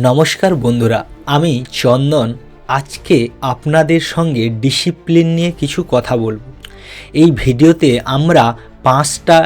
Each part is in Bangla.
নমস্কার বন্ধুরা, আমি চন্দন। আজকে আপনাদের সঙ্গে ডিসিপ্লিন নিয়ে কিছু কথা বলব। এই ভিডিওতে আমরা পাঁচটা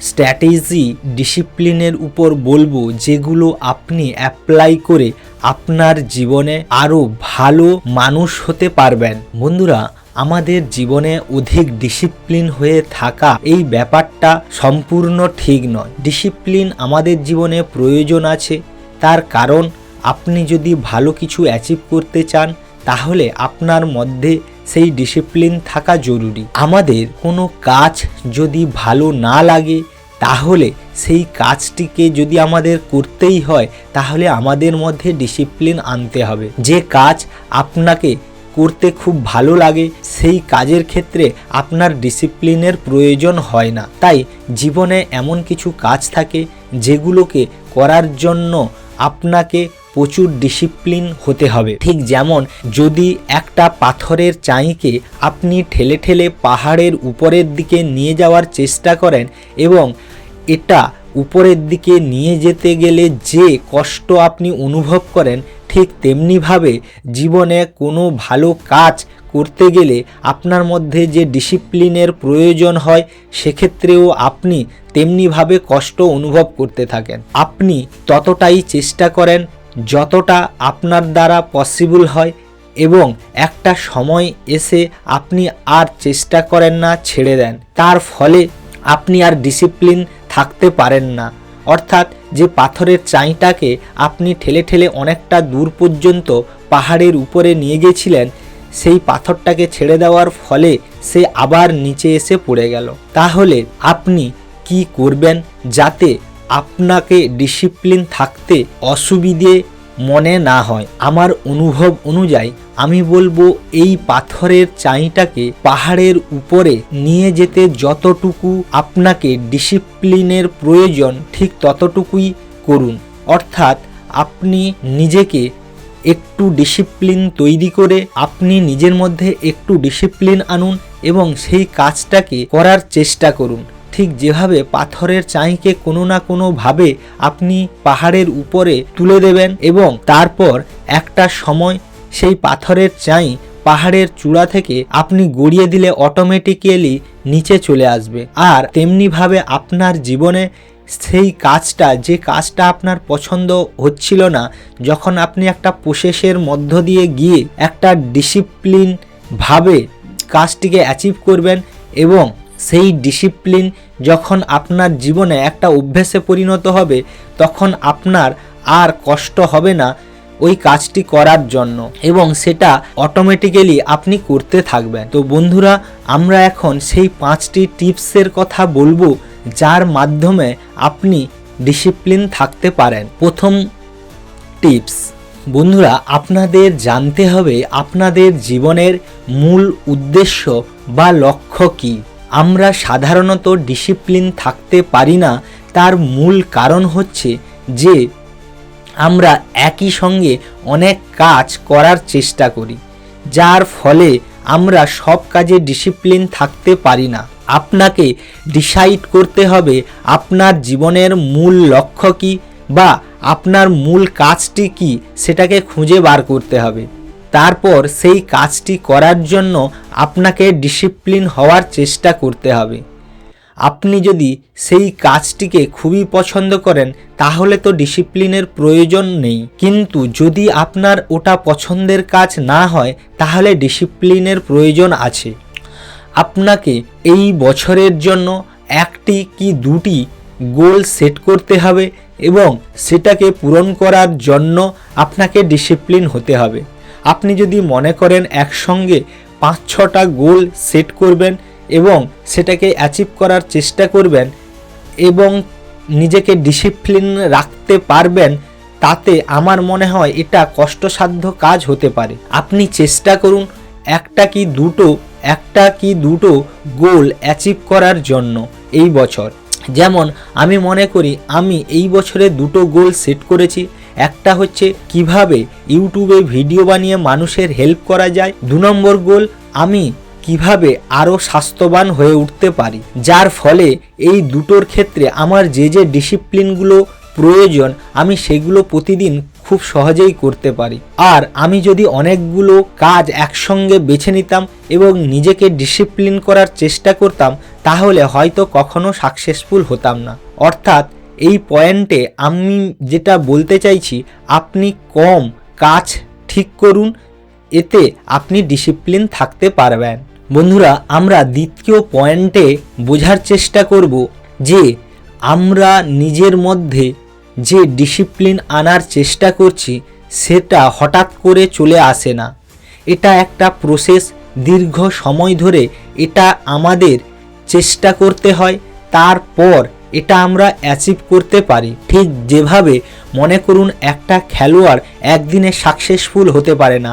স্ট্র্যাটেজি ডিসিপ্লিনের উপর বলব, যেগুলো আপনি অ্যাপ্লাই করে আপনার জীবনে আরও ভালো মানুষ হতে পারবেন। বন্ধুরা, আমাদের জীবনে অধিক ডিসিপ্লিন হয়ে থাকা এই ব্যাপারটা সম্পূর্ণ ঠিক নয়। ডিসিপ্লিন আমাদের জীবনে প্রয়োজন আছে, তার কারণ আপনি যদি ভালো কিছু অ্যাচিভ করতে চান, তাহলে আপনার মধ্যে সেই ডিসিপ্লিন থাকা জরুরি। আমাদের কোনো কাজ যদি ভালো না লাগে, তাহলে সেই কাজটিকে যদি আমাদের করতেই হয়, তাহলে আমাদের মধ্যে ডিসিপ্লিন আনতে হবে। যে কাজ আপনাকে করতে খুব ভালো লাগে, সেই কাজের ক্ষেত্রে আপনার ডিসিপ্লিনের প্রয়োজন হয় না। তাই জীবনে এমন কিছু কাজ থাকে, যেগুলোকে করার জন্য আপনাকে প্রচুর ডিসিপ্লিন হতে হবে। ঠিক যেমন যদি একটা পাথরের চাঁইকে আপনি ঠেলে ঠেলে পাহাড়ের উপরের দিকে নিয়ে যাওয়ার চেষ্টা করেন এবং এটা উপরের দিকে নিয়ে যেতে গেলে যে কষ্ট আপনি অনুভব করেন, ঠিক তেমনিভাবে জীবনে কোনো ভালো কাজ করতে গেলে আপনার মধ্যে যে ডিসিপ্লিনের প্রয়োজন হয়, সেক্ষেত্রেও আপনি তেমনিভাবে কষ্ট অনুভব করতে থাকেন। আপনি ততটাই চেষ্টা করেন যতটা আপনার দ্বারা পসিবল হয় এবং একটা সময় এসে আপনি আর চেষ্টা করেন না ছেড়ে দেন। তার ফলে আপনি আর ডিসিপ্লিন থাকতে পারেন না। অর্থাৎ যে পাথরের চাইটাকে আপনি ঠেলে ঠেলে অনেকটা দূর পর্যন্ত পাহাড়ের উপরে নিয়ে গেছিলেন, সেই পাথরটাকে ছেড়ে দেওয়ার ফলে সে আবার নিচে এসে পড়ে গেল। তাহলে আপনি কি করবেন যাতে আপনাকে ডিসিপ্লিন থাকতে অসুবিধে মনে না হয়। আমার অনুভব অনুযায়ী আমি বলব, এই পাথরের চাইটাকে পাহাড়ের উপরে নিয়ে যেতে যতটুকু আপনাকে ডিসিপ্লিনের প্রয়োজন, ঠিক ততটুকুই করুন। অর্থাৎ আপনি নিজেকে একটু ডিসিপ্লিন তৈরি করে আপনি নিজের মধ্যে একটু ডিসিপ্লিন আনুন এবং সেই কাজটাকে করার চেষ্টা করুন। ঠিক যেভাবে পাথরের চাইকে কোনো না কোনোভাবে আপনি পাহাড়ের উপরে তুলে দেবেন এবং তারপর একটা সময় সেই পাথরের চাই পাহাড়ের চূড়া থেকে আপনি গড়িয়ে দিলে অটোমেটিক্যালি নিচে চলে আসবে। আর তেমনিভাবে আপনার জীবনে সেই কাজটা, যে কাজটা আপনার পছন্দ হচ্ছিল না, যখন আপনি একটা প্রসেসের মধ্য দিয়ে গিয়ে একটা ডিসিপ্লিন ভাবে কাজটিকে অ্যাচিভ করবেন এবং সেই ডিসিপ্লিন যখন আপনার জীবনে একটা অভ্যেসে পরিণত হবে, তখন আপনার আর কষ্ট হবে না ওই কাজটি করার জন্য এবং সেটা অটোমেটিক্যালি আপনি করতে থাকবেন। তো বন্ধুরা, আমরা এখন সেই পাঁচটি টিপসের কথা বলব যার মাধ্যমে আপনি ডিসিপ্লিন থাকতে পারেন। প্রথম টিপস, বন্ধুরা, আপনাদের জানতে হবে আপনাদের জীবনের মূল উদ্দেশ্য বা লক্ষ্য কী। আমরা সাধারণত ডিসিপ্লিন থাকতে পারি না, তার মূল কারণ হচ্ছে যে আমরা একই সঙ্গে অনেক কাজ করার চেষ্টা করি, যার ফলে আমরা সব কাজে ডিসিপ্লিন থাকতে পারি না। আপনাকে ডিসাইড করতে হবে আপনার জীবনের মূল লক্ষ্য কী বা আপনার মূল কাজটি কি, সেটাকে খুঁজে বার করতে হবে। তারপর সেই কাজটি করার জন্য আপনাকে ডিসিপ্লিন হওয়ার চেষ্টা করতে হবে। আপনি যদি সেই কাজটিকে খুবই পছন্দ করেন, তাহলে তো ডিসিপ্লিনের প্রয়োজন নেই। কিন্তু যদি আপনার ওটা পছন্দের কাজ না হয়, তাহলে ডিসিপ্লিনের প্রয়োজন আছে। আপনাকে এই বছরের জন্য একটি কি দুটি গোল সেট করতে হবে এবং সেটাকে পূরণ করার জন্য আপনাকে ডিসিপ্লিন হতে হবে। আপনি যদি মনে করেন একসঙ্গে পাঁচ ছটা গোল সেট করবেন এবং সেটাকে অ্যাচিভ করার চেষ্টা করবেন এবং নিজেকে ডিসিপ্লিন রাখতে পারবেন, তাতে আমার মনে হয় এটা কষ্টসাধ্য কাজ হতে পারে। আপনি চেষ্টা করুন একটা কি দুটো, একটা কি দুটো গোল অ্যাচিভ করার জন্য এই বছর। যেমন আমি মনে করি আমি এই বছরে দুটো গোল সেট করেছি একটা হচ্ছে কীভাবে ইউটিউবে ভিডিও বানিয়ে মানুষের হেল্প করা যায়। দু নম্বর গোল আমি কীভাবে আরও স্বাস্থ্যবান হয়ে উঠতে পারি। যার ফলে এই দুটোর ক্ষেত্রে আমার যে যে ডিসিপ্লিনগুলো প্রয়োজন, আমি সেগুলো প্রতিদিন খুব সহজেই করতে পারি। আর আমি যদি অনেকগুলো কাজ একসঙ্গে বেছে নিতাম এবং নিজেকে ডিসিপ্লিন করার চেষ্টা করতাম, তাহলে হয়তো কখনো সাকসেসফুল হতাম না। অর্থাৎ এই পয়েন্টে আমি যেটা বলতে চাইছি, আপনি কম কাজ ঠিক করুন, এতে আপনি ডিসিপ্লিন থাকতে পারবেন। বন্ধুরা, আমরা দ্বিতীয় পয়েন্টে বোঝার চেষ্টা করব যে আমরা নিজের মধ্যে যে ডিসিপ্লিন আনার চেষ্টা করছি, সেটা হঠাৎ করে চলে আসে না। এটা একটা প্রসেস দীর্ঘ সময় ধরে এটা আমাদের চেষ্টা করতে হয়, তারপর এটা আমরা অ্যাচিভ করতে পারি। ঠিক যেভাবে মনে করুন একটা খেলোয়াড় একদিনে সাকসেসফুল হতে পারে না।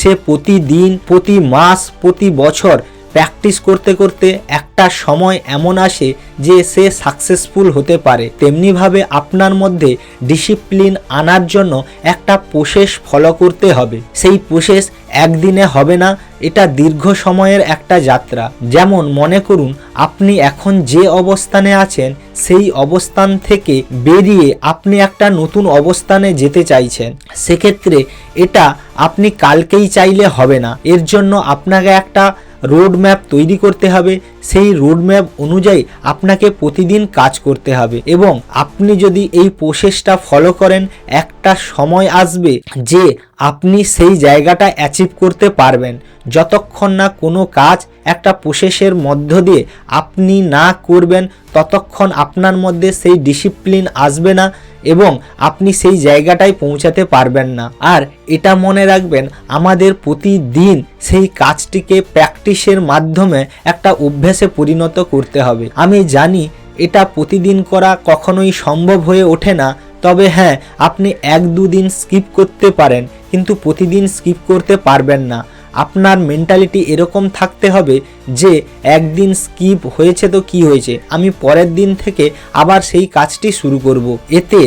সে প্রতিদিন, প্রতি মাস, প্রতি বছর প্র্যাকটিস করতে করতে একটা সময় এমন আসে যে সে সাকসেসফুল হতে পারে। তেমনিভাবে আপনার মধ্যে ডিসিপ্লিন আনার জন্য একটা প্রসেস ফলো করতে হবে। সেই প্রসেস একদিনে হবে না, এটা দীর্ঘ সময়ের একটা যাত্রা। যেমন মনে করুন, আপনি এখন যে অবস্থানে আছেন, সেই অবস্থান থেকে বেরিয়ে আপনি একটা নতুন অবস্থানে যেতে চাইছেন। সেক্ষেত্রে এটা আপনি কালকেই চাইলে হবে না। এর জন্য আপনাকে একটা রোড ম্যাপ তৈরি করতে হবে সেই রোড ম্যাপ অনুযায়ী আপনাকে প্রতিদিন কাজ করতে হবে এবং আপনি যদি এই প্রসেসটা ফলো করেন, একটা সময় আসবে যে আপনি সেই জায়গাটা অ্যাচিভ করতে পারবেন। যতক্ষণ না কোনো কাজ একটা প্রসেসের মধ্য দিয়ে আপনি না করবেন, ততক্ষণ আপনার মধ্যে সেই ডিসিপ্লিন আসবে না এবং আপনি সেই জায়গাটায় পৌঁছাতে পারবেন না। আর এটা মনে রাখবেন, আমাদের প্রতিদিন সেই কাজটিকে প্র্যাকটিসের মাধ্যমে একটা অভ্যাসে পরিণত করতে হবে। আমি জানি এটা প্রতিদিন করা কখনোই সম্ভব হয়ে ওঠে না, তবে হ্যাঁ আপনি এক দুদিন স্কিপ করতে পারেন, কিন্তু প্রতিদিন স্কিপ করতে পারবেন না। আপনার মেন্টালিটি এরকম থাকতে হবে যে, একদিন স্কিপ হয়েছে তো কি হয়েছে? আমি পরের দিন থেকে আবার সেই কাজটি শুরু করব। এতে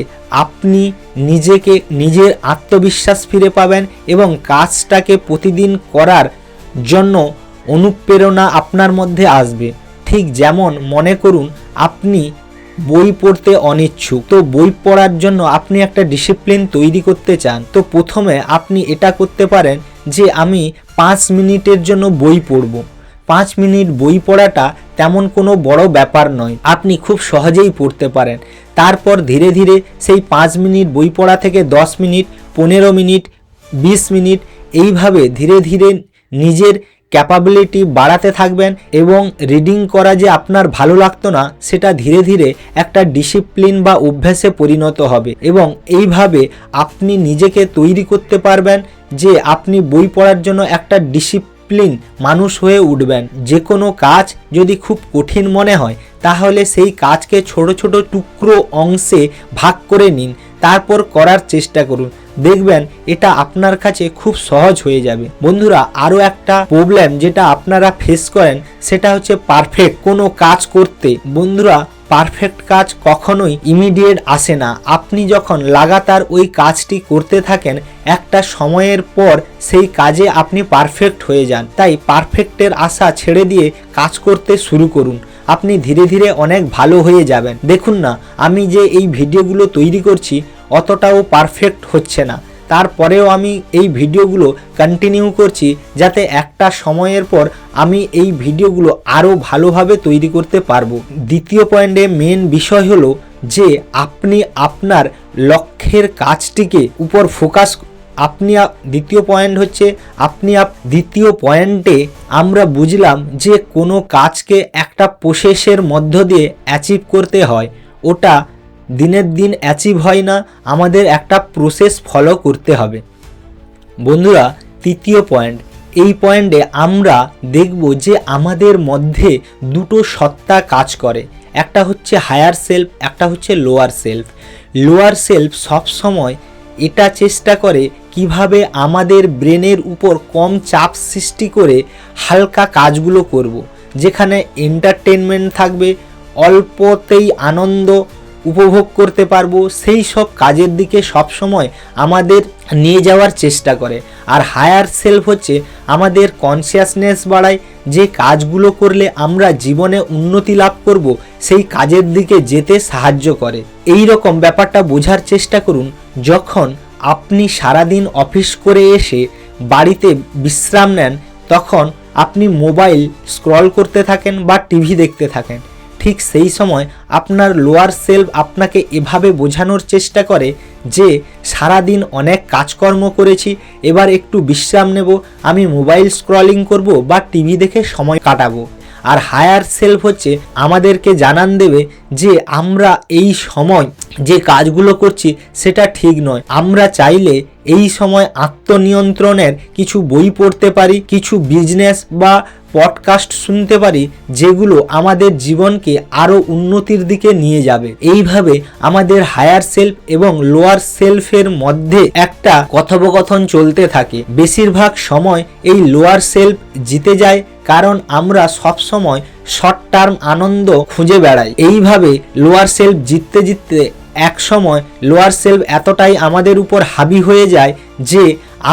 আপনি নিজেকে, নিজের আত্মবিশ্বাস ফিরে পাবেন এবং কাজটাকে প্রতিদিন করার জন্য অনুপ্রেরণা আপনার মধ্যে আসবে। ঠিক যেমন মনে করুন, আপনি বই পড়তে অনিচ্ছুক। তো বই পড়ার জন্য আপনি একটা ডিসিপ্লিন তৈরি করতে চান। তো প্রথমে আপনি এটা করতে পারেন যে, আমি পাঁচ মিনিটের জন্য বই পড়ব। পাঁচ মিনিট বই পড়াটা তেমন কোনো বড় ব্যাপার নয়। আপনি খুব সহজেই পড়তে পারেন। তারপর ধীরে ধীরে সেই পাঁচ মিনিট বই পড়া থেকে দশ মিনিট, পনেরো মিনিট, বিশ মিনিট, এইভাবে ধীরে ধীরে নিজের ক্যাপাবিলিটি বাড়াতে থাকবেন এবং রিডিং করা যে আপনার ভালো লাগতো না, সেটা ধীরে ধীরে একটা ডিসিপ্লিন বা অভ্যাসে পরিণত হবে। এবং এইভাবে আপনি নিজেকে তৈরি করতে পারবেন যে আপনি বই পড়ার জন্য একটা ডিসিপ্লিন মানুষ হয়ে উঠবেন। যে কোনো কাজ যদি খুব কঠিন মনে হয়, তাহলে সেই কাজকে ছোট ছোট টুকরো অংশে ভাগ করে নিন। তারপর করার চেষ্টা করুন। দেখবেন এটা আপনার কাছে খুব সহজ হয়ে যাবে। বন্ধুরা, আরও একটা প্রবলেম যেটা আপনারা ফেস করেন, সেটা হচ্ছে পারফেক্ট কোনো কাজ করতে। বন্ধুরা পারফেক্ট কাজ কখনোই ইমিডিয়েট আসে না। আপনি যখন লাগাতার ওই কাজটি করতে থাকেন, একটা সময়ের পর সেই কাজে আপনি পারফেক্ট হয়ে যান। তাই পারফেক্টের আশা ছেড়ে দিয়ে কাজ করতে শুরু করুন। আপনি ধীরে ধীরে অনেক ভালো হয়ে যাবেন। দেখুন না, আমি যে এই ভিডিওগুলো তৈরি করছি, অতটাও পারফেক্ট হচ্ছে না। তারপরেও আমি এই ভিডিওগুলো কন্টিনিউ করছি যাতে একটা সময়ের পর আমি এই ভিডিওগুলো আরও ভালোভাবে তৈরি করতে পারব। দ্বিতীয় পয়েন্টে মেন বিষয় হলো যে, আপনি আপনার লক্ষ্যের কাজটিকে উপর ফোকাস আপনি আপ- দ্বিতীয় পয়েন্ট হচ্ছে, আপনি আপ দ্বিতীয় পয়েন্টে আমরা বুঝলাম যে কোনো কাজকে একটা প্রসেসের মধ্য দিয়ে অ্যাচিভ করতে হয়। ওটা দিনের দিন অ্যাচিভ হয় না, আমাদের একটা প্রসেস ফলো করতে হবে। বন্ধুরা, তৃতীয় পয়েন্ট এই পয়েন্টে আমরা দেখব যে আমাদের মধ্যে দুটো সত্তা কাজ করে। একটা হচ্ছে হায়ার সেলফ একটা হচ্ছে লোয়ার সেলফ লোয়ার সেলফ সবসময় এটা চেষ্টা করে কীভাবে আমাদের ব্রেনের উপর কম চাপ সৃষ্টি করে হালকা কাজগুলো করব। যেখানে এন্টারটেনমেন্ট থাকবে, অল্পতেই আনন্দ উপভোগ করতে পারব, সেই সব কাজের দিকে সবসময় আমাদের নিয়ে যাওয়ার চেষ্টা করে আর হায়ার সেলফ হচ্ছে আমাদের কনসিয়াসনেস বাড়ায়, যে কাজগুলো করলে আমরা জীবনে উন্নতি লাভ করব, সেই কাজের দিকে যেতে সাহায্য করে এই রকম ব্যাপারটা বোঝার চেষ্টা করুন, যখন আপনি সারাদিন অফিস করে এসে বাড়িতে বিশ্রাম নেন, তখন আপনি মোবাইল স্ক্রল করতে থাকেন বা টিভি দেখতে থাকেন। ঠিক সেই সময় আপনার লোয়ার সেলফ আপনাকে এভাবে বোঝানোর চেষ্টা করে যে, সারাদিন অনেক কাজকর্ম করেছি, এবার একটু বিশ্রাম নেব, আমি মোবাইল স্ক্রলিং করব বা টিভি দেখে সময় কাটাবো। আর হায়ার সেলফ হচ্ছে আমাদেরকে জানান দেবে যে আমরা এই সময় যে কাজগুলো করছি সেটা ঠিক নয়। আমরা চাইলে এই সময় আত্মনিয়ন্ত্রণের কিছু বই পড়তে পারি, কিছু বিজনেস বা পডকাস্ট শুনতে পারি, যেগুলো আমাদের জীবনকে আরও উন্নতির দিকে নিয়ে যাবে। এইভাবে আমাদের হায়ার সেলফ এবং লোয়ার সেলফের মধ্যে একটা কথোপকথন চলতে থাকে। বেশিরভাগ সময় এই লোয়ার সেলফ জিতে যায় কারণ আমরা সবসময় শর্ট টার্ম আনন্দ খুঁজে বেড়াই। এইভাবে লোয়ার সেলফ জিততে জিততে এক সময় লোয়ার সেলফ এতটাই আমাদের উপর হাবি হয়ে যায় যে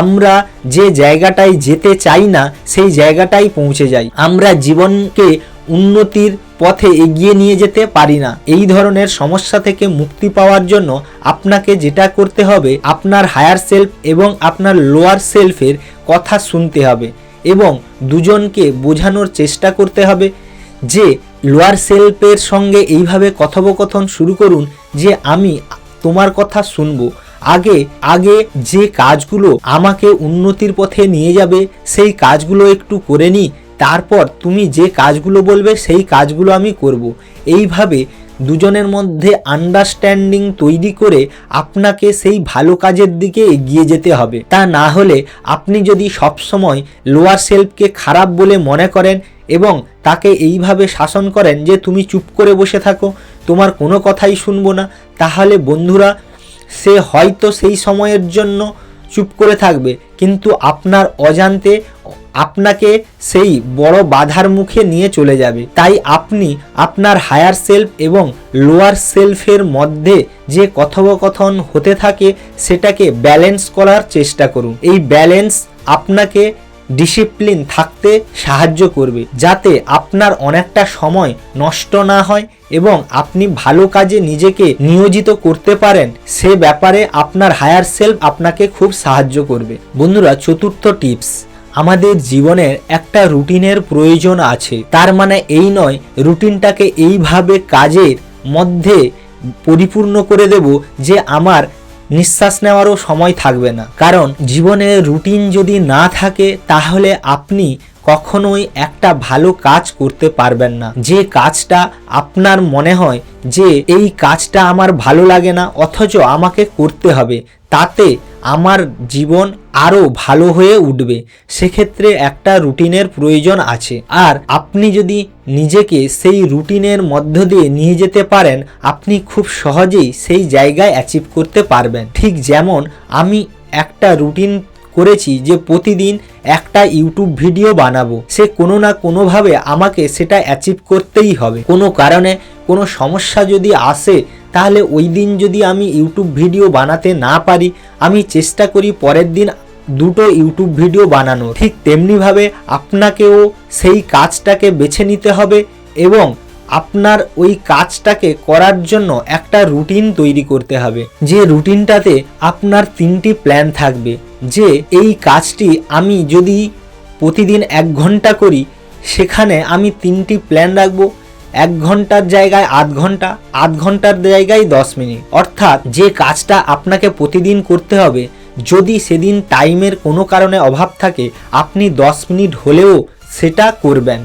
আমরা যে জায়গাটায় যেতে চাই না, সেই জায়গাটাই পৌঁছে যাই। আমরা জীবনকে উন্নতির পথে এগিয়ে নিয়ে যেতে পারি না। এই ধরনের সমস্যা থেকে মুক্তি পাওয়ার জন্য আপনাকে যেটা করতে হবে, আপনার হায়ার সেলফ এবং আপনার লোয়ার সেলফের কথা শুনতে হবে। এবং দুজনকে বোঝানোর চেষ্টা করতে হবে যে লোয়ার সেলফের সঙ্গে এইভাবে কথোপকথন শুরু করুন যে আমি তোমার কথা শুনব। আগে আগে যে কাজগুলো আমাকে উন্নতির পথে নিয়ে যাবে, সেই কাজগুলো একটু করে নিই তারপর তুমি যে কাজগুলো বলবে, সেই কাজগুলো আমি করব। এইভাবে দুজনের মধ্যে আন্ডারস্ট্যান্ডিং তৈরি করে আপনাকে সেই ভালো কাজের দিকে এগিয়ে যেতে হবে। তা না হলে আপনি যদি সবসময় লোয়ার সেলফকে খারাপ বলে মনে করেন এবং তাকে এইভাবে শাসন করেন যে তুমি চুপ করে বসে থাকো, তোমার কোনো কথাই শুনব না, তাহলে বন্ধুরা, সে হয়তো সেই সময়ের জন্য চুপ করে থাকবে। কিন্তু আপনার অজান্তে আপনাকে সেই বড় বাধার মুখে নিয়ে চলে যাবে। তাই আপনি আপনার হায়ার সেলফ এবং লোয়ার সেলফের মধ্যে যে কথোপকথন হতে থাকে, সেটাকে ব্যালেন্স করার চেষ্টা করুন। এই ব্যালেন্স আপনাকে ডিসিপ্লিন থাকতে সাহায্য করবে, যাতে আপনার অনেকটা সময় নষ্ট না হয় এবং আপনি ভালো কাজে নিজেকে নিয়োজিত করতে পারেন, সে ব্যাপারে আপনার হায়ার সেলফ আপনাকে খুব সাহায্য করবে। বন্ধুরা, চতুর্থ টিপস। আমাদের জীবনের একটা রুটিনের প্রয়োজন আছে। তার মানে এই নয়, রুটিনটাকে এইভাবে কাজের মধ্যে পরিপূর্ণ করে দেব যে আমার নিঃশ্বাস নেওয়ারও সময় থাকবে না। কারণ জীবনে রুটিন যদি না থাকে, তাহলে আপনি কখনোই একটা ভালো কাজ করতে পারবেন না। যে কাজটা আপনার মনে হয় যে, এই কাজটা আমার ভালো লাগে না, অথচ আমাকে করতে হবে, তাতে আমার জীবন আরও ভালো হয়ে উঠবে। সেক্ষেত্রে একটা রুটিনের প্রয়োজন আছে। আর আপনি যদি নিজেকে সেই রুটিনের মধ্য দিয়ে নিয়ে যেতে পারেন, আপনি খুব সহজেই সেই জায়গায় অ্যাচিভ করতে পারবেন। ঠিক যেমন আমি একটা রুটিন করেছি যে প্রতিদিন একটা ইউটিউব ভিডিও বানাবো। সে কোনো না কোনোভাবে আমাকে সেটা অ্যাচিভ করতেই হবে। কোনো কারণে কোনো সমস্যা যদি আসে, তাহলে ওই দিন যদি আমি ইউটিউব ভিডিও বানাতে না পারি, আমি চেষ্টা করি পরের দিন দুটো ইউটিউব ভিডিও বানানো ঠিক তেমনিভাবে আপনাকেও সেই কাজটাকে বেছে নিতে হবে এবং আপনার ওই কাজটাকে করার জন্য একটা রুটিন তৈরি করতে হবে। যে রুটিনটাতে আপনার তিনটি প্ল্যান থাকবে। যে এই কাজটি আমি যদি প্রতিদিন এক ঘণ্টা করি, সেখানে আমি তিনটি প্ল্যান রাখব। এক ঘণ্টার জায়গায় আধ ঘণ্টা, আধ ঘণ্টার জায়গায় দশ মিনিট। অর্থাৎ যে কাজটা আপনাকে প্রতিদিন করতে হবে যদি সেদিন টাইমের কোনো কারণে অভাব থাকে, আপনি দশ মিনিট হলেও সেটা করবেন।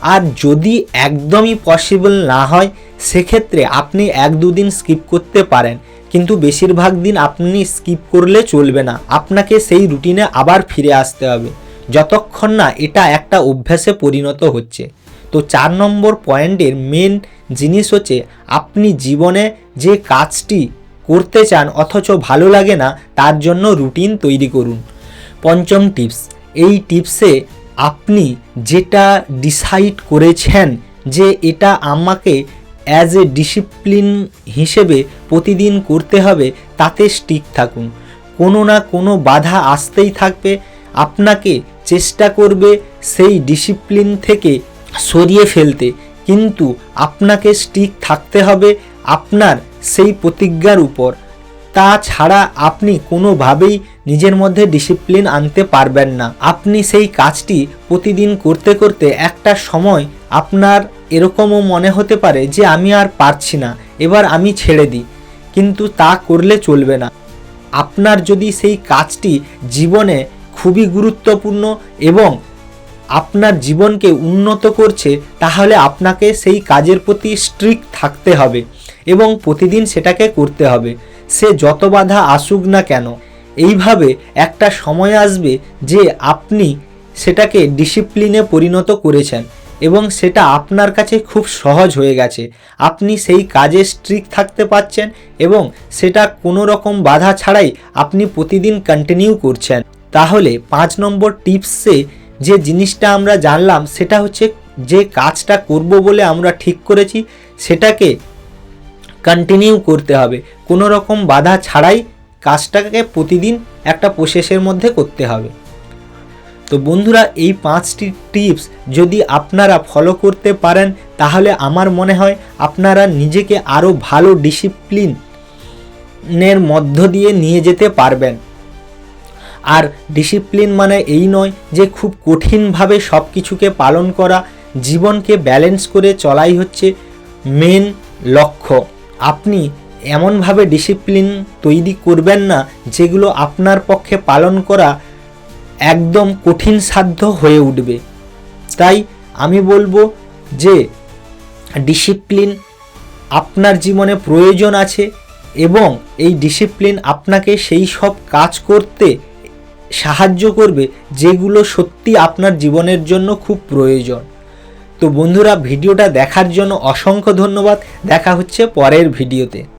আর যদি একদমই পসিবল না হয়, সেক্ষেত্রে আপনি এক দুদিন স্কিপ করতে পারেন। কিন্তু বেশিরভাগ দিন আপনি স্কিপ করলে চলবে না। আপনাকে সেই রুটিনে আবার ফিরে আসতে হবে। যতক্ষণ না এটা একটা অভ্যাসে পরিণত হচ্ছে। তো চার নম্বর পয়েন্টের মেন জিনিস হচ্ছে, আপনি জীবনে যে কাজটি করতে চান অথচ ভালো লাগে না, তার জন্য রুটিন তৈরি করুন। পঞ্চম টিপস, এই টিপসে আপনি যেটা ডিসাইড করেছেন যে এটা আমাকে অ্যাজ এ ডিসিপ্লিন হিসেবে প্রতিদিন করতে হবে, তাতে স্টিক থাকুন। কোনো না কোনো বাধা আসতেই থাকবে, আপনাকে চেষ্টা করবে সেই ডিসিপ্লিন থেকে সরিয়ে ফেলতে। কিন্তু আপনাকে স্টিক থাকতে হবে, আপনার সেই প্রতিজ্ঞার উপর। তাছাড়া আপনি কোনোভাবেই নিজের মধ্যে ডিসিপ্লিন আনতে পারবেন না। আপনি সেই কাজটি প্রতিদিন করতে করতে একটা সময় আপনার এরকমও মনে হতে পারে যে আমি আর পারছি না, এবার আমি ছেড়ে দিই। কিন্তু তা করলে চলবে না। আপনার যদি সেই কাজটি জীবনে খুবই গুরুত্বপূর্ণ এবং আপনার জীবনকে উন্নত করছে, তাহলে আপনাকে সেই কাজের প্রতি স্ট্রিক্ট থাকতে হবে। এবং প্রতিদিন সেটাকে করতে হবে। সে যত বাধা আসুক না কেন, এইভাবে একটা সময় আসবে যে আপনি সেটাকে ডিসিপ্লিনে পরিণত করেছেন এবং সেটা আপনার কাছে খুব সহজ হয়ে গেছে। আপনি সেই কাজে স্ট্রিক্ট থাকতে পারছেন এবং সেটা কোনো রকম বাধা ছাড়াই আপনি প্রতিদিন কন্টিনিউ করছেন। তাহলে পাঁচ নম্বর টিপসে যে জিনিসটা আমরা জানলাম, সেটা হচ্ছে যে কাজটা করব বলে আমরা ঠিক করেছি, সেটাকে কন্টিনিউ করতে হবে। কোনো রকম বাধা ছাড়াই কাজটাকে প্রতিদিন একটা প্রসেসের মধ্যে করতে হবে। তো বন্ধুরা, এই পাঁচটি টিপস যদি আপনারা ফলো করতে পারেন, তাহলে আমার মনে হয় আপনারা নিজেকে আরও ভালো ডিসিপ্লিনের মধ্য দিয়ে নিয়ে যেতে পারবেন। আর ডিসিপ্লিন মানে এই নয় যে খুব কঠিনভাবে সব কিছুকে পালন করা, জীবনকে ব্যালেন্স করে চলাই হচ্ছে মেন লক্ষ্য। আপনি এমনভাবে ডিসিপ্লিন তৈরি করবেন না যেগুলো আপনার পক্ষে পালন করা একদম কঠিন সাধ্য হয়ে উঠবে। তাই আমি বলব যে ডিসিপ্লিন আপনার জীবনে প্রয়োজন আছে এবং এই ডিসিপ্লিন আপনাকে সেই সব কাজ করতে সাহায্য করবে যেগুলো সত্যি আপনার জীবনের জন্য খুব প্রয়োজন। তো বন্ধুরা ভিডিওটা দেখার জন্য অসংখ্য ধন্যবাদ। দেখা হচ্ছে পরের ভিডিওতে।